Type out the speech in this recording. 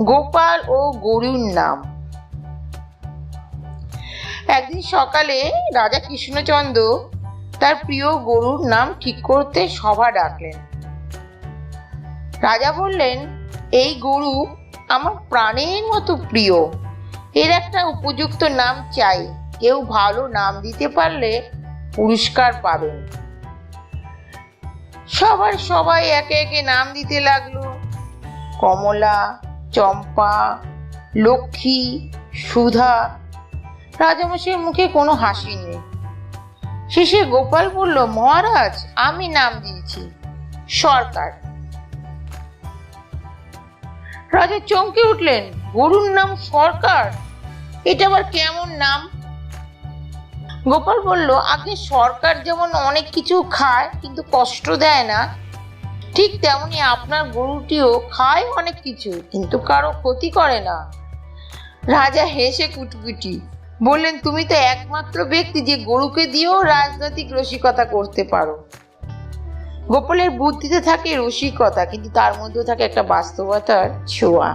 গোপাল ও গরুর নাম। একদিন সকালে রাজা কৃষ্ণচন্দ্র তার প্রিয় গরুর নাম ঠিক করতে সভা ডাকলেন। রাজা বললেন, এই গরু আমার প্রাণের মতো প্রিয়। এর একটা উপযুক্ত নাম চাই। কেউ ভালো নাম দিতে পারলে পুরস্কার পাবেন। সবার সবাই একে একে নাম দিতে লাগল। কমলা চম্পা, লক্ষ্মী, সুধা। রাজামশাইয়ের মুখে কোনো হাসি নেই। শেষে গোপাল বলল, মহারাজ, আমি নাম দিয়েছি, সরকার। রাজা চমকে উঠলেন, গরুর নাম সরকার? এটা আবার কেমন নাম? গোপাল বলল, আগে সরকার যেমন অনেক কিছু খায়, কিন্তু কষ্ট দেয় না ঠিক তেমনি আপনার গরুটিও খায় অনেক কিছু, কিন্তু কারও ক্ষতি করে না। রাজা হেসে কুটকুটি, বললেন, তুমি তো একমাত্র ব্যক্তি যে গরুকে দিয়েও রাজনৈতিক রসিকতা করতে পারো। গোপালের বুদ্ধিতে থাকে রসিকতা, কিন্তু তার মধ্যেও থাকে একটা বাস্তবতার ছোঁয়া।